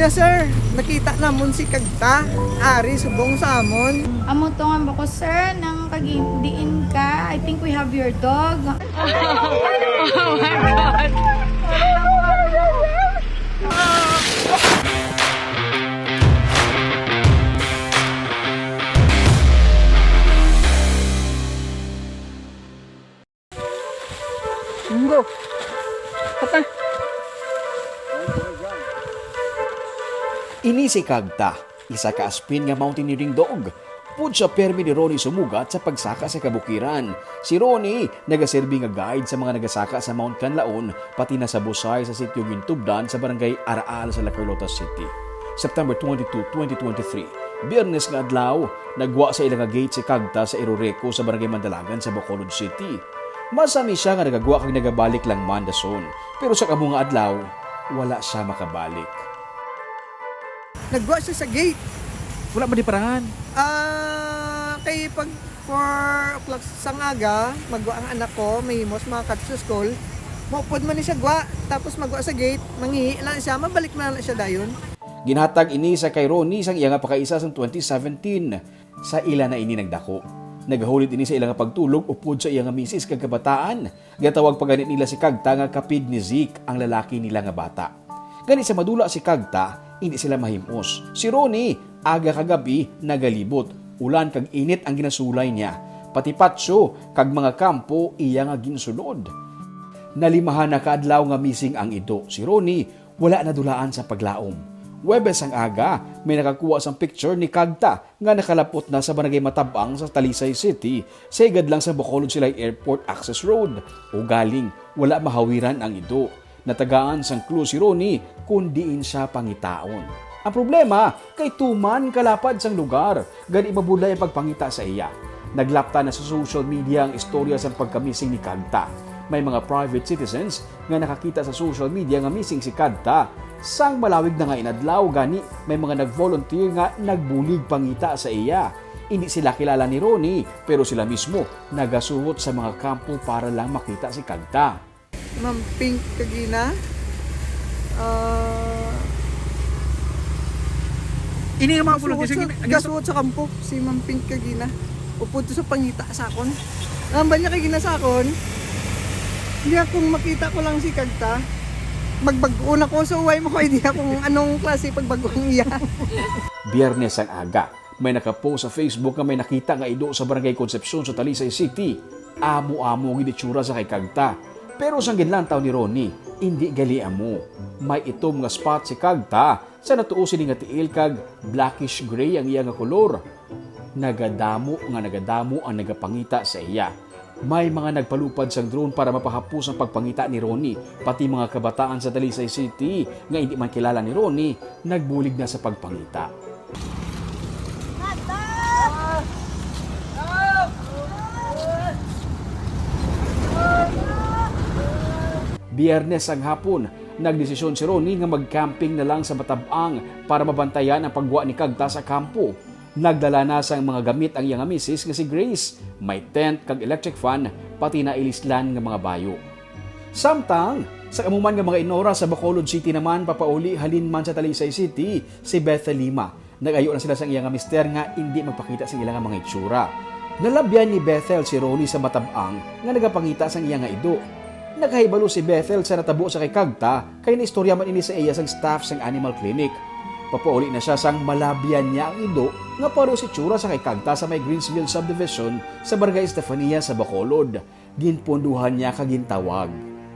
niya sir, nakita namon si Kagta, ari subong sa amon. Amo to nga ba ko, sir, nang kagindiin ka. I think we have your dog. Munggo. Pata. Ini si Kagta, isa ka aspin nga mountaineering dog. Pud sa permi ni Ronnie sumugat sa pagsaka sa kabukiran. Si Ronnie, nagaserbi nga guide sa mga nagasaka sa Mount Canlaon, pati na sa Busay sa sitio Gintubdan sa barangay Araal sa La Carlota City. September 22, 2023, Biyernes nga adlaw, nagwa sa ilang gate si Kagta sa Iroreco sa barangay Mandalagan sa Bacolod City. Masami siya nga nagagwa kag nagabalik lang man dason. Pero sa kamo nga adlaw, wala siya makabalik. Nagwa siya sa gate. Wala ba di parangan? Ah, kay pag 4 o'clock sa ngaga, magwa ang anak ko, may himos mga kat sa school. Maupod man ni siya gwa, tapos magwa sa gate, manghihi lang siya, mabalik na lang siya dayon. Ginhatag ini sa kay Ronnie sang iya nga pakaisa sa 2017 sa ila na ini nagdako. Nagahulit ini sa ilang nga pagtulog upod sa iya nga misis kag kabataan. Gatawag pa ganit nila si Kagta nga kapid ni Zeke ang lalaki nila nga bata. Gani sa madula si Kagta, hindi sila mahimos. Si Ronnie, aga kagabi nagalibot. Ulan kag init ang ginasulay niya. Pati patso kag mga kampo iya nga ginsulod. Nalimahan na kaadlaw nga missing ang ito. Si Ronnie, wala na dulaan sa paglaom. Webes ang aga, may nakakuha sang picture ni Kagta nga nakalapot na sa barangay Matabang sa Talisay City, sa igad lang sa Bacolod Silay Airport Access Road. O galing, wala mahawiran ang ido. Natagaan sang clue si Ronnie kung diin siya pangitaon. Ang problema, kay tuman kalapad sang lugar, gani mabulay ang pagpangita sa iya. Naglapta na sa social media ang istorya sa pagkamising ni Kagta. May mga private citizens nga nakakita sa social media nga missing si Kagta. Sang malawig na nga inadlaw gani may mga nag-volunteer nga nagbulig pangita sa iya. Hindi sila kilala ni Ronnie pero sila mismo nagasuhot sa mga kampo para lang makita si Kagta. Ma'am Pink Kagina. Ah, Ini nga mga Sige, gasuot sa kampo, si Ma'am Pink Kagina. Upod to sa pangita sa akon. Ang ba niya kagina sa akon? Hindi akong makita ko lang si Kagta. Magbago na ko, so why mo ko idea kung anong klase pagbagoong iya. Biyernes ang aga, may nakapost sa Facebook nga may nakita nga ido sa Barangay Concepcion sa Talisay City. Amo-amo ang iditsura sa kay Kagta. Pero sang ginlantaw ni Ronnie, hindi gali amo. May itom nga spot si Kagta sa natuo sini nga tiil kag blackish gray ang iya nga kolor. Nagadamo nga nagadamo ang nagapangita sa iya. May mga nagpalupad sang drone para mapahapos ang pagpangita ni Ronnie. Pati mga kabataan sa Talisay City nga hindi man kilala ni Ronnie, nagbulig na sa pagpangita. Biyernes ang hapon, nagdesisyon si Ronnie nga mag-camping na lang sa Matabang para mabantayan ang pagwa ni Kagta sa kampo. Nagdala na sa mga gamit ang iyang misis nga si Grace. May tent kag electric fan, pati na ilislan nga mga bayo. Samtang, sa kamuman nga mga inora sa Bacolod City naman papauli halin man sa Talisay City si Bethel Lima. Nagayo na sila sa iyang mister nga hindi magpakita sa ilang mga itsura. Nalabyan ni Bethel si Ronnie sa Matabang nga nagapangita sa iyang ido. Nakahibalo si Bethel sa natabo sa kay Kagta kay naistorya man ini sa iya sang staff sang animal clinic. Papauli na siya sang malabyan niya ang ido nga paro si Tsura sa kay Kagta sa may Greensville subdivision sa Barangay Estefania sa Bacolod. Ginpunduhan niya kagintawag.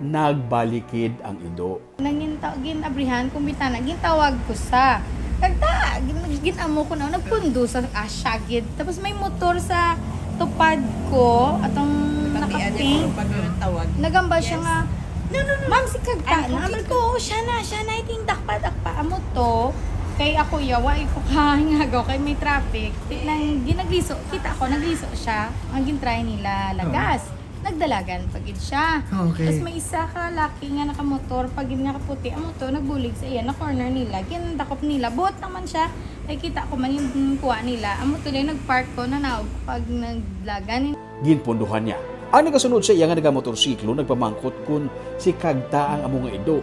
Nagbalikid ang ido. Nangin ginabrihan kung bitana gintawag ko sa kagta gin- ginamo ko na nagpundo sa asyagid tapos may motor sa tupad ko atong nakaping tawag. nagamba siya nga no no no ma'am si kagta na amal ko "Oo, siya na siya na iting dakpa dakpa amo to kay ako yawa ko kahingagaw kay may traffic nang ginagliso kita ko nagliso siya ang gintry nila lagas nagdalagan pagid siya Okay. tapos may isa ka laki nga nakamotor, pag nga kaputi, ang motor nagbulig sa iya na corner nila. Ginadakop nila. Buot naman siya. Ay kita ko man yung kuha nila. Ang motor nagpark ko na naog pag naglagan. ginpunduhan niya. Ang nagasunod sa iya nga nagamotorsiklo nagpamangkot kun si Kagta ang amo nga ido.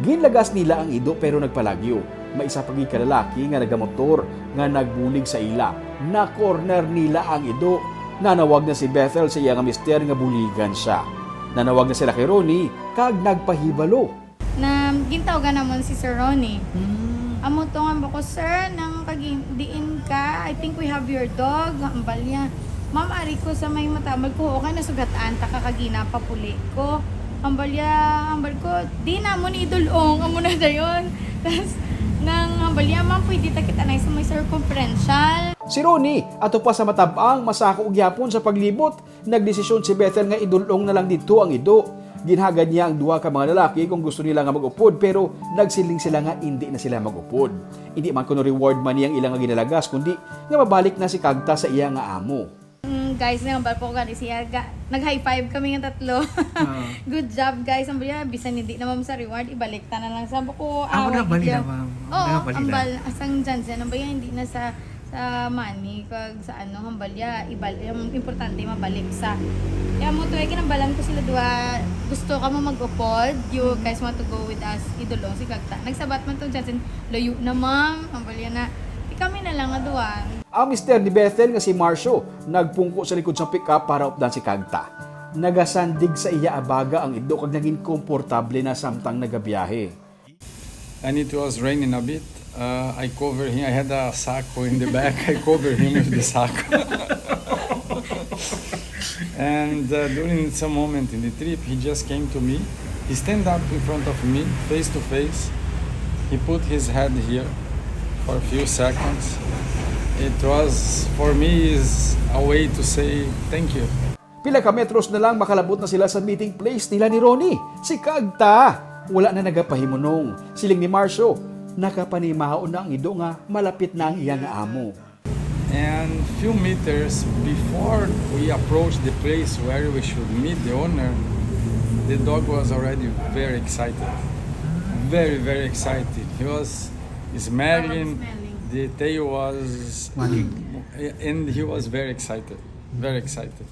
Ginlagas nila ang ido pero nagpalagyo. May isa pagi kalalaki nga nagamotor nga nagbulig sa ila. Na corner nila ang ido. Nanawag na si Bethel sa iya nga mister nga buligan siya. Nanawag na sila kay Ronnie kag nagpahibalo. Na gintawagan namon si Sir Ronnie. Hmm. Amo to nga ba ko, sir, nang kagindiin ka, I think we have your dog. Ambal niya. Ma'am, ari ko sa may mata, ambal ko, okay na sugataan, ta kakagina papuli ko. Ambal ya, ambal ko, di na mo ni idulong, amo na dayon. Tapos, nang ambal ya, ma'am, pwede ta kita na sa may circumferential. Si Ronnie, ato pa sa matabang masako og yapon sa paglibot, nagdesisyon si Bethel nga idulong na lang dito ang ido. Ginhagad niya ang duha ka mga lalaki kung gusto nila nga mag-upod pero nagsiling sila nga hindi na sila mag-upod. Hindi man kuno reward man niyang ilang nga ginalagas kundi nga mabalik na si Kagta sa iya nga amo. Mm, guys, na ambal ko gani siya. Nag-high five kami ng tatlo. Good job, guys. Ambal ya, bisan hindi naman sa reward, ibalik ta na lang. Sabi ko, Ako ah, na balila, yeah. ma'am. Oo, Nabalila. ambal, asang Jansen, ambal ya, hindi na sa sa money kag sa ano hambal ya ibal yung importante mabalik sa kaya mo to kinambalan ko sila duha gusto ka mo mag-upod you guys want to go with us idolong si Kagta nagsabat man to Jansen layo na ma'am hambal ya na di kami na lang nga duha Ang mister ni Bethel nga si Marcio nagpungko sa likod sa pickup para updan si Kagta. Nagasandig sa iya abaga ang ido kag naging komportable na samtang nagabiyahe. and it was raining a bit. Uh, I covered him. I had a sacco in the back. I covered him with the sacco. and uh, during some moment in the trip, he just came to me. He stand up in front of me, face to face. He put his head here for a few seconds. It was for me is a way to say thank you. Pila ka metros na lang makalabot na sila sa meeting place nila ni Ronnie. Si Kagta, wala na nagapahimunong. Siling ni Marcio, nakapanimahaon na ang ido nga malapit na ang iyang amo. And few meters before we approached the place where we should meet the owner, the dog was already very excited. Very, very excited. He was smelling, the tail was and he was very excited. Very excited.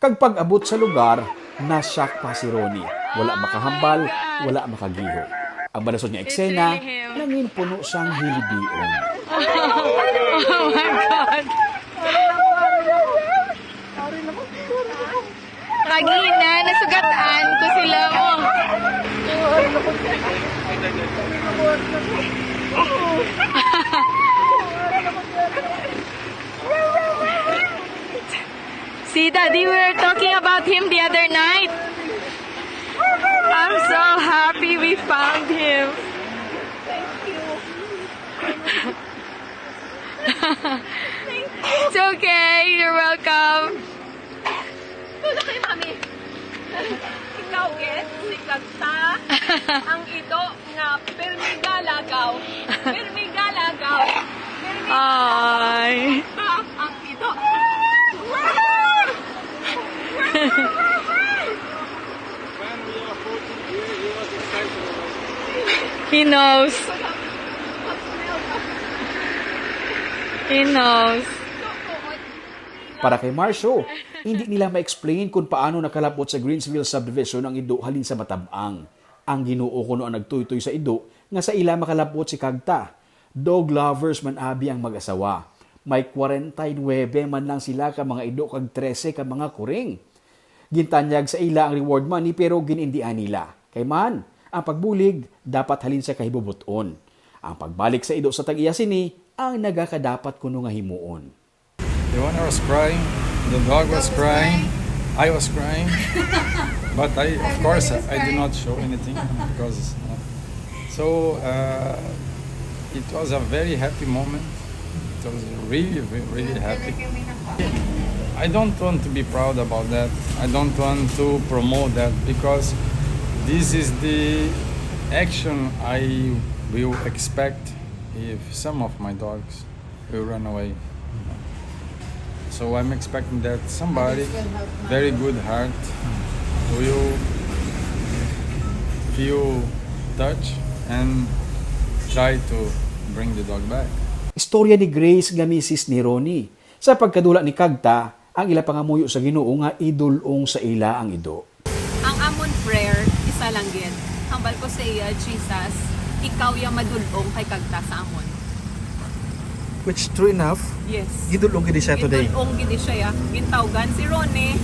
Kag pag-abot sa lugar, nasyak pa si Ronnie. Wala makahambal, wala makagiho. Ang balasod niya eksena, nangin puno siyang hilibion. Kagina, nasugataan ko sila mo. See, Daddy, we were talking about him the other night. I'm so happy we found him. It's okay. You're welcome. Tulakay mami. Ikaw, Get, si Kagta, ang ito nga pirmi galagaw. Pirmi Ay. Ang ito. He knows. He knows. Para kay Marcio, hindi nila ma-explain kung paano nakalapot sa Greensville subdivision ang ido halin sa matabang. Ang ginoo kuno ang nagtuytoy sa ido nga sa ila makalapot si Kagta. Dog lovers man abi ang mag-asawa. May 49 man lang sila ka mga ido kag 13 ka mga kuring. Gintanyag sa ila ang reward money pero ginindian nila. Kay man, ang pagbulig dapat halin sa kahibubuton. Ang pagbalik sa ido sa tag-iya sini ang nagakadapat kuno nga himuon. The owner was crying, the dog was crying, I was crying, but I, of course, I, I did not show anything because. Uh, so uh, it was a very happy moment. It was really, re- really happy. I don't want to be proud about that. I don't want to promote that because this is the action I will expect if some of my dogs will run away. So I'm expecting that somebody, very good heart, will feel touch and try to bring the dog back. Istorya ni Grace nga misis ni Ronnie. Sa pagkadula ni Kagta, ang ila pangamuyo sa Ginoo nga idulong sa ila ang ido. Ang amon prayer, isa lang gid. Ang hambal ko sa iya, Jesus, ikaw yung madulong kay kagta sa amon. Which true enough, Yes. gidulong gid siya today. Gidulong gidi siya ya. Gintawgan si Ronnie,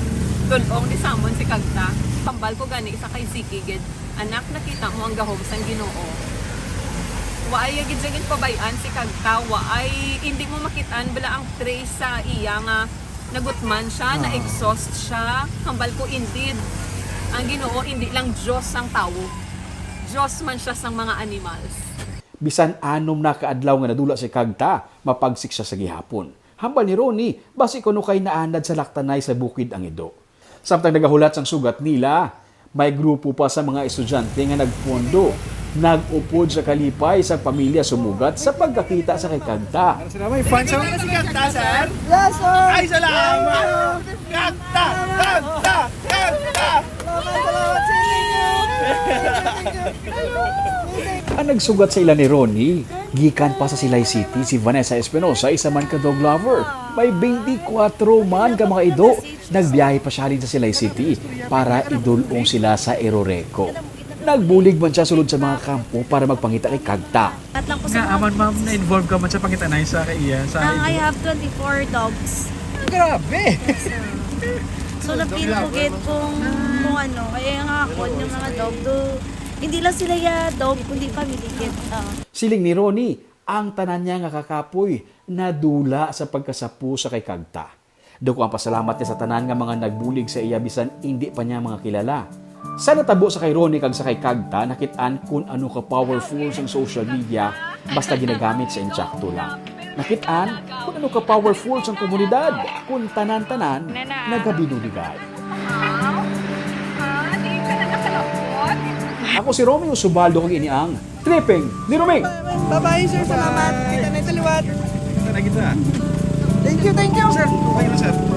dulong ni Samon si kagta. Hambal ko gani sa kay Ziki gid. Anak nakita mo ang gahom sang Ginoo. Waay gid gid pabayan si kagta, waay hindi mo makitaan bala ang trace sa iya nga nagutman siya, na-exhaust siya. Hambal ko indeed. Ang Ginoo hindi lang Diyos ang tao. Diyos man siya sang mga animals. Bisan anom na kaadlaw nga nadula si Kagta, mapagsik siya sa gihapon. Hambal ni Ronnie, basi kuno kay naanad sa laktanay sa bukid ang ido. Samtang nagahulat sang sugat nila, may grupo pa sa mga estudyante nga nagpondo. Nag-upod sa kalipay sa pamilya sumugat sa pagkakita sa kay. Sila may fans sa si Kanta, sir. Yes, sir! Ay, salamat! Kanta! Kanta! Kanta! Salamat, salamat sa inyo! Ang nagsugat sa ila ni Ronnie, gikan pa sa Silay City si Vanessa Espinosa, isa man ka dog lover. May 24 man ka mga ido. Nagbiyahe pa siya halin sa Silay City para idulong sila sa Eroreco. Nagbulig man siya sulod sa mga kampo para magpangita kay Kagta. At lang po Nga, sa aman ma'am, na-involve ka man sa pangitanay sa kay iya. Sa Ang I have 24 dogs. Grabe! So, na-feel ko get kung, kung ano. Kaya nga ako, yung mga dog, do, hindi lang sila ya dog, kundi family kit. Ah. Siling ni Ronnie, ang tanan niya nga kakapoy, nadula sa pagkasapu sa kay Kagta. Dako ang pasalamat niya sa tanan nga mga nagbulig sa iya bisan hindi pa niya mga kilala. Sa natabo sa kay Ronnie kag sa kay Kagta, nakitaan kung ano ka powerful sa social media basta ginagamit sa insakto lang. Nakitaan kung ano ka powerful sa komunidad kung tanan-tanan nagabinuligay. Ako si Romeo Subaldo kag iniang Tripping ni Roming! Bye-bye, sir. Salamat. Kita na yung taliwat. Ito na kita. Thank you, thank you. Sir, okay na sir.